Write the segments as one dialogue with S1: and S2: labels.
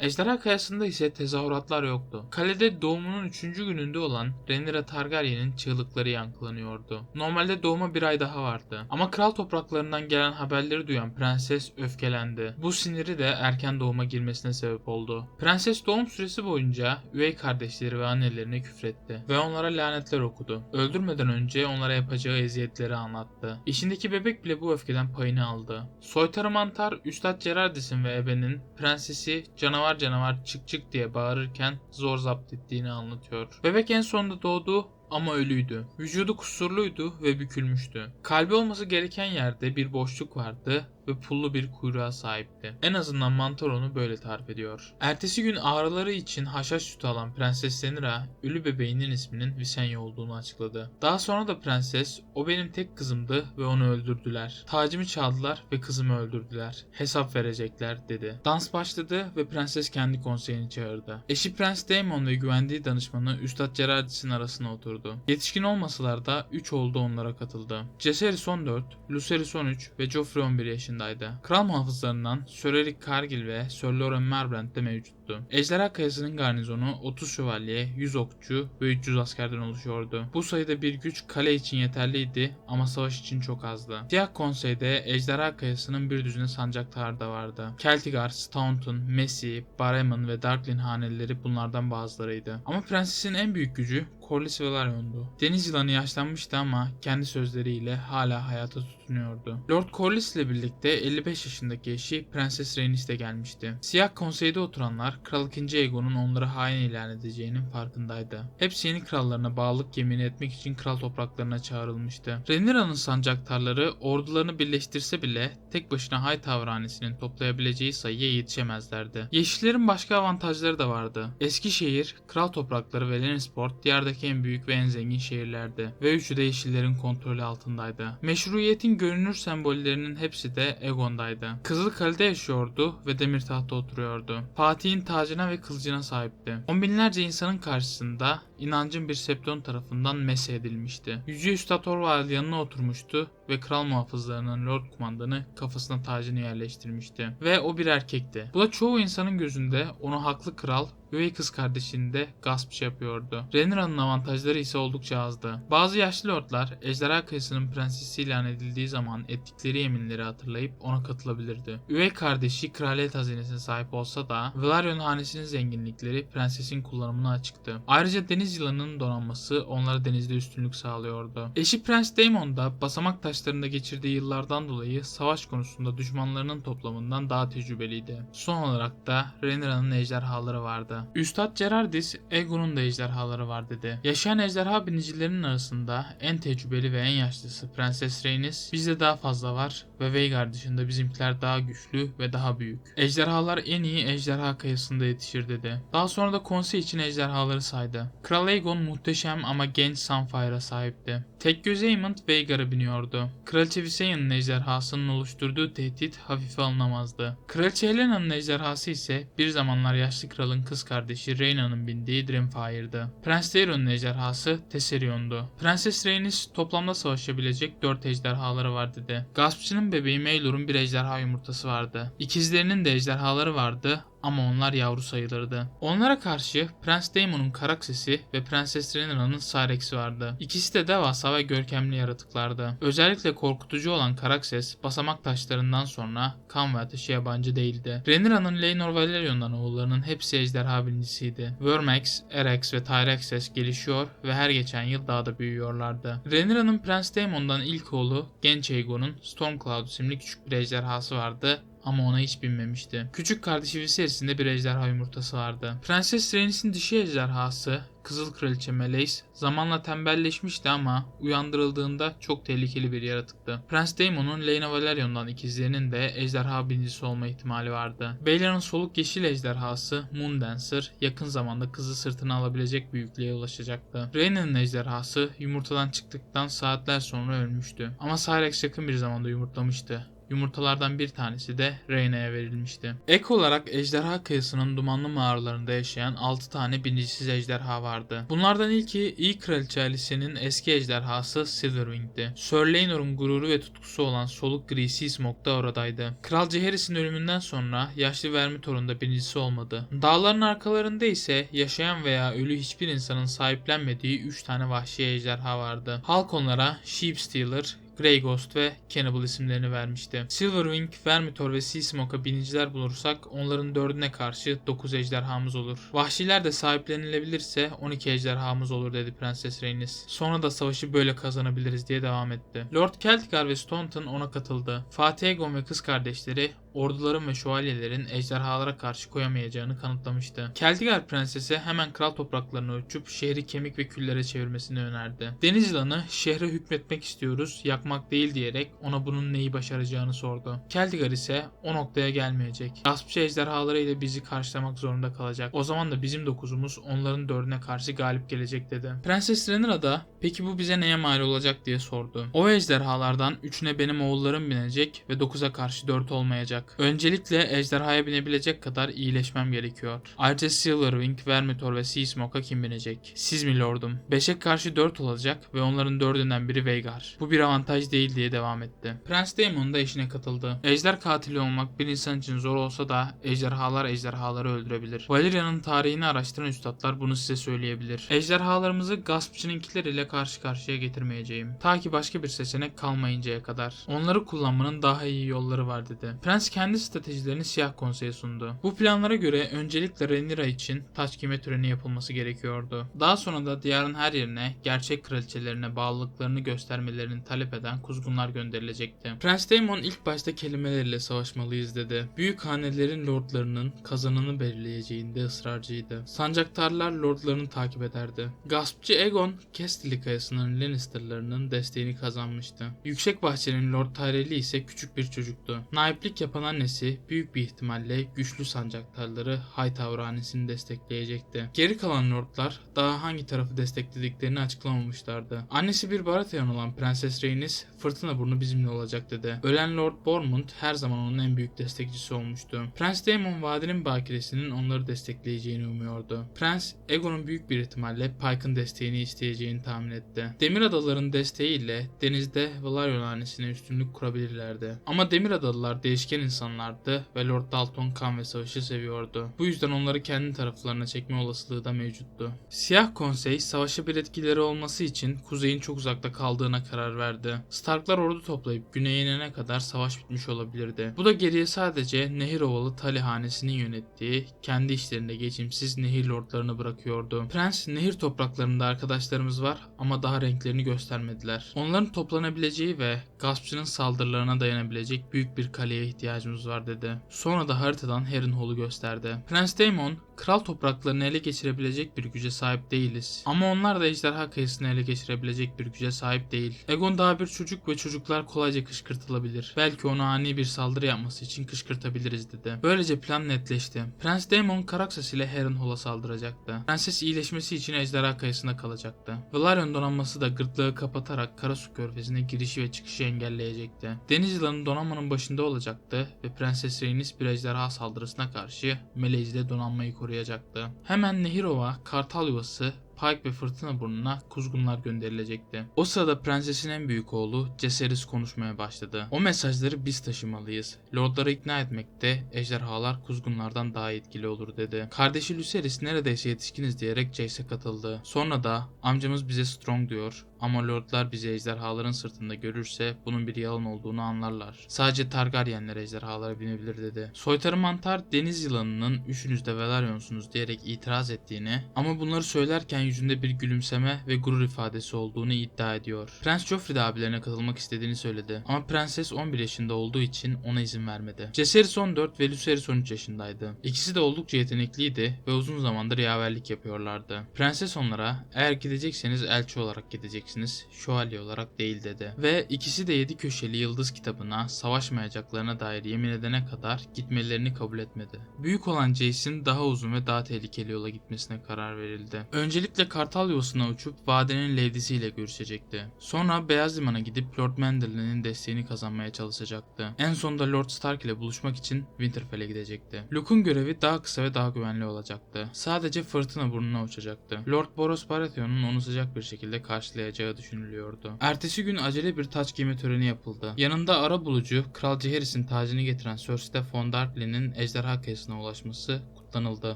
S1: Ejderha Kayası'nda ise tezahüratlar yoktu. Kalede doğumunun 3. gününde olan Rhaenyra Targaryen'in çığlıkları yankılanıyordu. Normalde doğuma bir ay daha vardı. Ama kral topraklarından gelen haberleri duyan prenses öfkelendi. Bu siniri de erken doğuma girmesine sebep oldu. Prenses doğum süresi boyunca üvey kardeşleri ve annelerine küfretti ve onlara lanetler okudu. Öldürmeden önce onlara yapacağı eziyetleri anlattı. İçindeki bebek bile bu öfkeden payını aldı. Soytarı mantar Üstad Gerardis'in ve Ebe'nin prensesi canavar canavar çık çık diye bağırırken zor zapt ettiğini anlatıyor. Bebek en sonunda doğdu ama ölüydü. Vücudu kusurluydu ve bükülmüştü. Kalbi olması gereken yerde bir boşluk vardı ve pullu bir kuyruğa sahipti. En azından mantar onu böyle tarif ediyor. Ertesi gün ağrıları için haşhaş sütü alan Prenses Rhaenyra, ölü bebeğinin isminin Visenya olduğunu açıkladı. Daha sonra da prenses, o benim tek kızımdı ve onu öldürdüler. Tacımı çaldılar ve kızımı öldürdüler. Hesap verecekler dedi. Dans başladı ve prenses kendi konseyini çağırdı. Eşi Prens Daemon ve güvendiği danışmanı Üstad Gerardis'in arasına oturdu. Yetişkin olmasalar da 3 oldu onlara katıldı. Jaehaerys 14, Lucerys 13 ve Joffrey 11 yaşındaydı. Kral muhafızlarından Sir Eric Cargill ve Sir Loren Merbrand de mevcuttu. Ejderha Kayası'nın garnizonu 30 şövalye, 100 okçu ve 300 askerden oluşuyordu. Bu sayıda bir güç kale için yeterliydi ama savaş için çok azdı. Siyah Konsey'de Ejderha Kayası'nın bir düzine sancaktarı da vardı. Celtigar, Staunton, Messi, Baremon ve Darklin haneleri bunlardan bazılarıydı. Ama prensesin en büyük gücü Corlys Velaryon'du. Deniz yılanı yaşlanmıştı ama kendi sözleriyle hala hayata tutunuyordu. Lord Corlys ile birlikte 55 yaşındaki eşi Prenses Rhaenys de gelmişti. Siyah konseyde oturanlar Kral 2. Aegon'un onları hain ilan edeceğinin farkındaydı. Hepsi yeni krallarına bağlılık yemin etmek için kral topraklarına çağrılmıştı. Rhaenyra'nın sancaktarları ordularını birleştirse bile tek başına Hightower hanesinin toplayabileceği sayıya yetişemezlerdi. Yeşillerin başka avantajları da vardı. Eskişehir, kral toprakları ve Lannisport diyardaki en büyük ve en zengin şehirlerdi ve üçü de yeşillerin kontrolü altındaydı. Meşruiyetin görünür sembollerinin hepsi de Aegon'daydı. Kızıl Kale'de yaşıyordu ve demir tahtta oturuyordu. Fatih'in tacına ve kılıcına sahipti. On binlerce insanın karşısında inancın bir septon tarafından mesh edilmişti. Yüce Üstad Orwell yanına oturmuştu ve kral muhafızlarının lord kumandanı kafasına tacını yerleştirmişti. Ve o bir erkekti. Bu da çoğu insanın gözünde onu haklı kral üvey kız kardeşini de gaspçı yapıyordu. Rhaenyra'nın avantajları ise oldukça azdı. Bazı yaşlı lordlar ejderha kayasının prensesi ilan edildiği zaman ettikleri yeminleri hatırlayıp ona katılabilirdi. Üvey kardeşi kraliyet hazinesine sahip olsa da Velaryon hanesinin zenginlikleri prensesin kullanımına açıktı. Ayrıca deniz yılanının donanması onlara denizde üstünlük sağlıyordu. Eşi Prens Daemon da basamak taşlarında geçirdiği yıllardan dolayı savaş konusunda düşmanlarının toplamından daha tecrübeliydi. Son olarak da Rhaenyra'nın ejderhaları vardı. Üstad Gerardis, Aegon'un da ejderhaları var dedi. Yaşayan ejderha binicilerinin arasında en tecrübeli ve en yaşlısı Prenses Rhaenys bizde daha fazla var ve Vhagar dışında bizimkiler daha güçlü ve daha büyük. Ejderhalar en iyi ejderha kayasında yetişir dedi. Daha sonra da konsey için ejderhaları saydı. Kral Aegon muhteşem ama genç Sunfire'a sahipti. Tek göz Aemond Vhagar'a biniyordu. Kraliçe Visenya'nın ejderhasının oluşturduğu tehdit hafife alınamazdı. Kraliçe Helena'nın ejderhası ise bir zamanlar yaşlı kralın kız kardeşi Rhaena'nın bindiği Dreamfire'dı. Prens Daeron'un ejderhası Tesserion'du. Prenses Rhaenys toplamda savaşabilecek 4 ejderhaları var dedi. Gaspçının bebeği Maelor'un bir ejderha yumurtası vardı. İkizlerinin de ejderhaları vardı ama onlar yavru sayılırdı. Onlara karşı Prens Daemon'un Karaksesi ve Prenses Rhaenyra'nın Cyrex'i vardı. İkisi de devasa ve görkemli yaratıklardı. Özellikle korkutucu olan Karakses basamak taşlarından sonra kan ve ateşe yabancı değildi. Rhaenyra'nın Laenor Valerion'dan oğullarının hepsi ejderha bilincisiydi. Vermax, Erex ve Tyrexes gelişiyor ve her geçen yıl daha da büyüyorlardı. Rhaenyra'nın Prens Daemon'dan ilk oğlu genç Aegon'un Stormcloud isimli küçük bir ejderhası vardı ama ona hiç binmemişti. Küçük kardeşi Viserys'in bir ejderha yumurtası vardı. Prenses Rhaenys'in dişi ejderhası Kızıl Kraliçe Meleys zamanla tembelleşmişti ama uyandırıldığında çok tehlikeli bir yaratıktı. Prens Daemon'un Laena Valerion'dan ikizlerinin de ejderha binicisi olma ihtimali vardı. Baelor'un soluk yeşil ejderhası Moon Dancer yakın zamanda kızı sırtına alabilecek büyüklüğe ulaşacaktı. Rhaena'nın ejderhası yumurtadan çıktıktan saatler sonra ölmüştü. Ama Syrax yakın bir zamanda yumurtlamıştı Yumurtalardan bir tanesi de Reyna'ya verilmişti. Ek olarak ejderha kıyısının dumanlı mağaralarında yaşayan 6 tane binicisiz ejderha vardı. Bunlardan ilki iyi kraliçe Alice'nin eski ejderhası Silverwing'di. Sir Leynor'un gururu ve tutkusu olan soluk gri Seasmoke da oradaydı. Kral Jaehaerys'in ölümünden sonra yaşlı Vermithor'un da birincisi olmadı. Dağların arkalarında ise yaşayan veya ölü hiçbir insanın sahiplenmediği 3 tane vahşi ejderha vardı. Halk onlara Sheep Stealer, Grey Ghost ve Cannibal isimlerini vermişti. Silverwing, Vermithor ve Seasmoke'a biniciler bulursak onların dördüne karşı 9 ejderhamız olur. Vahşiler de sahiplenilebilirse 12 ejderhamız olur dedi Prenses Rhaenys. Sonra da savaşı böyle kazanabiliriz diye devam etti. Lord Celtigar ve Staunton ona katıldı. Fatih Egon ve kız kardeşleri orduların ve şövalyelerin ejderhalara karşı koyamayacağını kanıtlamıştı. Celtigar prensesi hemen kral topraklarını ölçüp şehri kemik ve küllere çevirmesini önerdi. Deniz yılanı şehre hükmetmek istiyoruz, yakmak değil diyerek ona bunun neyi başaracağını sordu. Celtigar ise o noktaya gelmeyecek. Gaspçı ejderhalarıyla bizi karşılamak zorunda kalacak. O zaman da bizim dokuzumuz onların dördüne karşı galip gelecek dedi. Prenses Rhaenyra da peki bu bize neye mal olacak diye sordu. O ejderhalardan üçüne benim oğullarım binecek ve dokuza karşı dört olmayacak. Öncelikle ejderhaya binebilecek kadar iyileşmem gerekiyor. Ayrıca Silverwing, Vermithor ve Seasmoke'a kim binecek? Siz mi lordum? 5'e karşı 4 olacak ve onların dördünden biri Veigar. Bu bir avantaj değil diye devam etti. Prens Daemon da işine katıldı. Ejder katili olmak bir insan için zor olsa da ejderhalar ejderhaları öldürebilir. Valeria'nın tarihini araştıran üstadlar bunu size söyleyebilir. Ejderhalarımızı gaspçınınkiler ile karşı karşıya getirmeyeceğim. Ta ki başka bir seçenek kalmayıncaya kadar. Onları kullanmanın daha iyi yolları var dedi. Prens kendi stratejilerini siyah konseye sundu. Bu planlara göre öncelikle Rhaenyra için taç giyme töreni yapılması gerekiyordu. Daha sonra da diyarın her yerine gerçek kraliçelerine bağlılıklarını göstermelerini talep eden kuzgunlar gönderilecekti. Prens Daemon ilk başta kelimeleriyle savaşmalıyız dedi. Büyük hanelerin lordlarının kazananı belirleyeceğinde ısrarcıydı. Sancaktarlar lordlarını takip ederdi. Gaspçı Aegon, Casterly kayasının Lannister'larının desteğini kazanmıştı. Yüksek Bahçenin Lord Tyrell'i ise küçük bir çocuktu. Naiplik yapan annesi büyük bir ihtimalle güçlü sancaktarları Hightower hanesini destekleyecekti. Geri kalan lordlar daha hangi tarafı desteklediklerini açıklamamışlardı. Annesi bir Baratheon olan Prenses Rhaenys fırtına burnu bizimle olacak dedi. Ölen Lord Bormund her zaman onun en büyük destekçisi olmuştu. Prens Daemon vadinin bakiresinin onları destekleyeceğini umuyordu. Prens Aegon'un büyük bir ihtimalle Pike'ın desteğini isteyeceğini tahmin etti. Demir Adalıların desteğiyle denizde Valyrian hanesine üstünlük kurabilirlerdi. Ama Demir Adalılar değişken insanlardı ve Lord Dalton kan ve savaşı seviyordu. Bu yüzden onları kendi taraflarına çekme olasılığı da mevcuttu. Siyah Konsey savaşa bir etkileri olması için kuzeyin çok uzakta kaldığına karar verdi. Starklar ordu toplayıp güneye inene kadar savaş bitmiş olabilirdi. Bu da geriye sadece Nehir Ovalı Tali hanesinin yönettiği kendi işlerinde geçimsiz nehir lordlarını bırakıyordu. Prens nehir topraklarında arkadaşlarımız var ama daha renklerini göstermediler. Onların toplanabileceği ve gaspçının saldırılarına dayanabilecek büyük bir kaleye ihtiyacımız var dedi. Sonra da haritadan Harrenhal'u gösterdi. Prens Daemon, kral topraklarını ele geçirebilecek bir güce sahip değiliz. Ama onlar da ejderha kıyısını ele geçirebilecek bir güce sahip değil. Aegon daha bir çocuk ve çocuklar kolayca kışkırtılabilir. Belki onu ani bir saldırı yapması için kışkırtabiliriz dedi. Böylece plan netleşti. Prens Daemon Karaxas ile Harrenhal'a saldıracaktı. Prenses iyileşmesi için ejderha kayısında kalacaktı. Velaryon donanması da gırtlağı kapatarak Karasu körfezine girişi ve çıkışı engelleyecekti. Deniz yılanı donanmanın başında olacaktı ve Prenses Rhaenys bir ejderha saldırısına karşı Meleiz'de donanmayı koruyacaktı. Hemen Nehirova, Kartal Yuvası Pike ve Fırtına Burnu'na kuzgunlar gönderilecekti. O sırada prensesin en büyük oğlu Ceseris konuşmaya başladı. O mesajları biz taşımalıyız. Lordları ikna etmekte ejderhalar kuzgunlardan daha etkili olur dedi. Kardeşi Lucerys neredeyse yetişkiniz diyerek Jace'e katıldı. Sonra da amcamız bize strong diyor ama lordlar bizi ejderhaların sırtında görürse bunun bir yalan olduğunu anlarlar. Sadece Targaryenler ejderhalara binebilir dedi. Soytarı mantar deniz yılanının üçünüz de Velaryonsunuz diyerek itiraz ettiğini ama bunları söylerken yüzünde bir gülümseme ve gurur ifadesi olduğunu iddia ediyor. Prens Joffrey de abilerine katılmak istediğini söyledi ama prenses 11 yaşında olduğu için ona izin vermedi. Jaehaerys 14 ve Lucerys 13 yaşındaydı. İkisi de oldukça yetenekliydi ve uzun zamandır yaverlik yapıyorlardı. Prenses onlara eğer gidecekseniz elçi olarak gideceksiniz, şövalye olarak değil dedi. Ve ikisi de 7 köşeli yıldız kitabına savaşmayacaklarına dair yemin edene kadar gitmelerini kabul etmedi. Büyük olan Jace'in daha uzun ve daha tehlikeli yola gitmesine karar verildi. Öncelikle Öncelikle Kartal Yuvası'na uçup vadenin levdisiyle görüşecekti. Sonra Beyaz Liman'a gidip Lord Manderley'nin desteğini kazanmaya çalışacaktı. En sonunda Lord Stark ile buluşmak için Winterfell'e gidecekti. Luke'un görevi daha kısa ve daha güvenli olacaktı. Sadece fırtına burnuna uçacaktı. Lord Boros Baratheon'un onu sıcak bir şekilde karşılayacağı düşünülüyordu. Ertesi gün acele bir taç giyme töreni yapıldı. Yanında ara bulucu Kral Jaehaerys'in tacını getiren Sir Steffon Darkley'nin ejderha kayasına ulaşması kutlanıldı.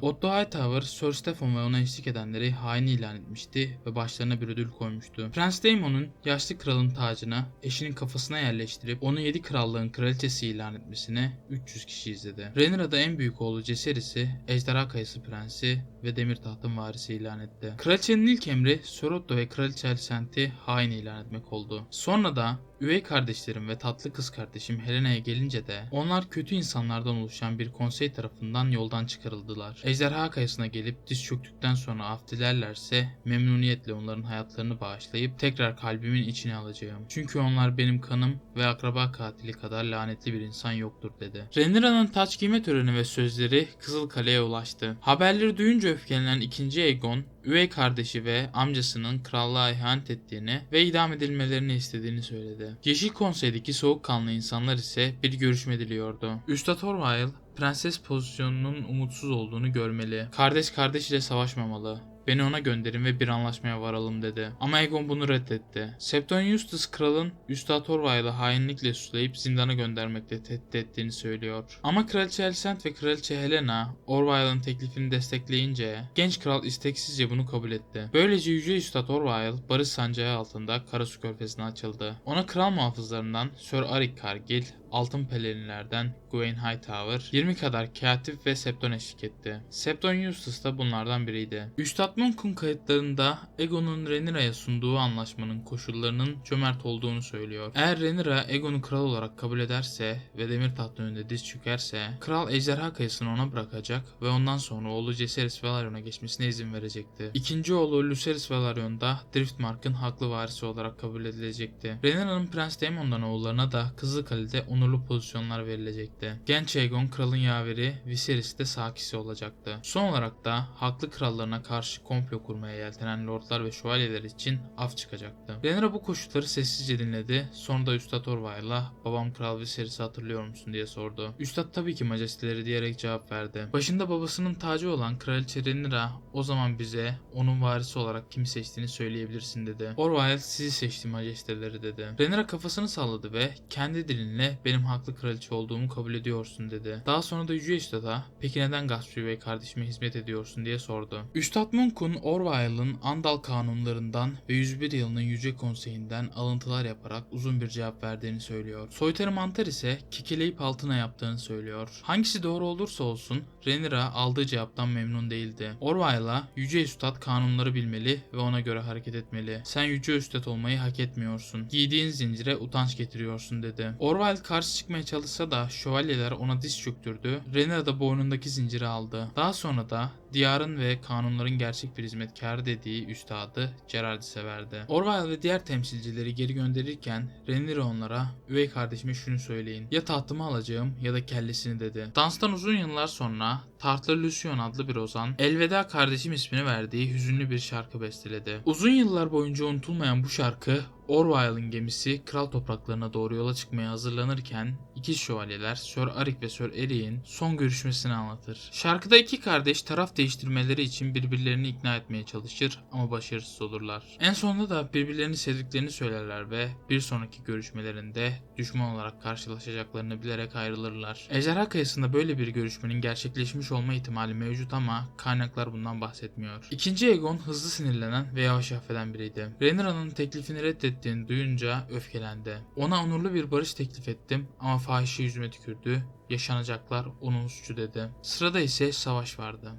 S1: Otto Hightower, Sir Stephen ve ona eşlik edenleri hain ilan etmişti ve başlarına bir ödül koymuştu. Prens Daemon'un yaşlı kralın tacını eşinin kafasına yerleştirip onu 7 krallığın kraliçesi ilan etmesine 300 kişi izledi. Rhaenyra'da en büyük oğlu Jaehaerys'i Ejderha Kayası Prensi ve Demir Taht'ın varisi ilan etti. Kraliçenin ilk emri Sir Otto ve Kraliçe Alicent'i hain ilan etmek oldu. Sonra da Üvey kardeşlerim ve tatlı kız kardeşim Helena'ya gelince de onlar kötü insanlardan oluşan bir konsey tarafından yoldan çıkarıldılar. Ejderha kayasına gelip diz çöktükten sonra af dilerlerse memnuniyetle onların hayatlarını bağışlayıp tekrar kalbimin içine alacağım. Çünkü onlar benim kanım ve akraba katili kadar lanetli bir insan yoktur dedi. Rhaenyra'nın taç giyme töreni ve sözleri Kızıl Kale'ye ulaştı. Haberleri duyunca öfkelenen 2. Aegon üvey kardeşi ve amcasının krallığa ihanet ettiğini ve idam edilmelerini istediğini söyledi. Yeşil Konsey'deki soğukkanlı insanlar ise bir görüşme diliyordu. Üstad Orville, prenses pozisyonunun umutsuz olduğunu görmeli. Kardeş kardeş ile savaşmamalı. Beni ona gönderin ve bir anlaşmaya varalım dedi. Ama Aegon bunu reddetti. Septon Eustace kralın Üstad Orville'ı hainlikle suçlayıp zindana göndermekle tehdit ettiğini söylüyor. Ama Kraliçe Alicent ve Kraliçe Helena Orville'ın teklifini destekleyince genç kral isteksizce bunu kabul etti. Böylece Yüce Üstad Orville barış sancağı altında Karasu Körfezi'ne açıldı. Ona kral muhafızlarından Sir Arik Cargill, altın pelerinlerden Gawain Hightower, 20 kadar katip ve Septon eşlik etti. Septon Eustace da bunlardan biriydi. Üstad Monk'un kayıtlarında Aegon'un Rhaenyra'ya sunduğu anlaşmanın koşullarının cömert olduğunu söylüyor. Eğer Rhaenyra Aegon'u kral olarak kabul ederse ve demir tahtın önünde diz çökerse, kral ejderha kayısını ona bırakacak ve ondan sonra oğlu Jaehaerys Velaryon'a geçmesine izin verecekti. İkinci oğlu Lucerys Velaryon da Driftmark'ın haklı varisi olarak kabul edilecekti. Rhaenyra'nın Prens Daemon'dan oğullarına da Kızılkale'de onurlu pozisyonlar verilecekti. Genç Aegon kralın yaveri Viserys de sakisi olacaktı. Son olarak da haklı krallarına karşı komplo kurmaya yeltenen lordlar ve şövalyeler için af çıkacaktı. Rhaenyra bu koşulları sessizce dinledi. Sonra da Üstad Orville'a babam Kral Viserys'i hatırlıyor musun diye sordu. Üstad tabii ki majesteleri diyerek cevap verdi. Başında babasının tacı olan Kraliçe Rhaenyra o zaman bize onun varisi olarak kimi seçtiğini söyleyebilirsin dedi. Orville sizi seçti majesteleri dedi. Rhaenyra kafasını salladı ve kendi dilinle benim haklı kraliçe olduğumu kabul ediyorsun dedi. Daha sonra da Yüce Üstad'a peki neden gaspçı ve kardeşime hizmet ediyorsun diye sordu. Üstad Munk'un Orwell'ın Andal kanunlarından ve 101 yılının Yüce Konseyi'nden alıntılar yaparak uzun bir cevap verdiğini söylüyor. Soytarı Mantar ise kekeleyip altına yaptığını söylüyor. Hangisi doğru olursa olsun Rhaenyra aldığı cevaptan memnun değildi. Orwell'a Yüce Üstad kanunları bilmeli ve ona göre hareket etmeli. Sen Yüce Üstad olmayı hak etmiyorsun. Giydiğin zincire utanç getiriyorsun dedi. Orwell karşı çıkmaya çalışsa da şövalyeler ona diz çöktürdü. Rhaenyra da boynundaki zinciri aldı. Daha sonra da diyarın ve kanunların gerçek bir hizmetkarı dediği üstadı Gerardis'e verdi. Orwell ve diğer temsilcileri geri gönderirken Rhaenyra onlara üvey kardeşime şunu söyleyin. Ya tahtımı alacağım ya da kellesini dedi. Danstan uzun yıllar sonra Tartlı Lucien adlı bir ozan Elveda Kardeşim ismini verdiği hüzünlü bir şarkı besteledi. Uzun yıllar boyunca unutulmayan bu şarkı Orwell'ın gemisi kral topraklarına doğru yola çıkmaya hazırlanırken iki şövalyeler Sir Arik ve Sir Eric'in son görüşmesini anlatır. Şarkıda iki kardeş taraf değiştirmeleri için birbirlerini ikna etmeye çalışır ama başarısız olurlar. En sonunda da birbirlerini sevdiklerini söylerler ve bir sonraki görüşmelerinde düşman olarak karşılaşacaklarını bilerek ayrılırlar. Ejderha Kayası'nda böyle bir görüşmenin gerçekleşmiş olma ihtimali mevcut ama kaynaklar bundan bahsetmiyor. İkinci Aegon hızlı sinirlenen ve yavaş affeden biriydi. Rhaenyra'nın teklifini reddettiğini duyunca öfkelendi. Ona onurlu bir barış teklif ettim ama fahişe yüzüme tükürdü. Yaşanacaklar onun suçu dedi. Sırada ise savaş vardı.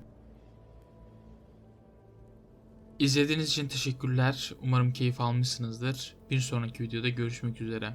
S1: İzlediğiniz için teşekkürler. Umarım keyif almışsınızdır. Bir sonraki videoda görüşmek üzere.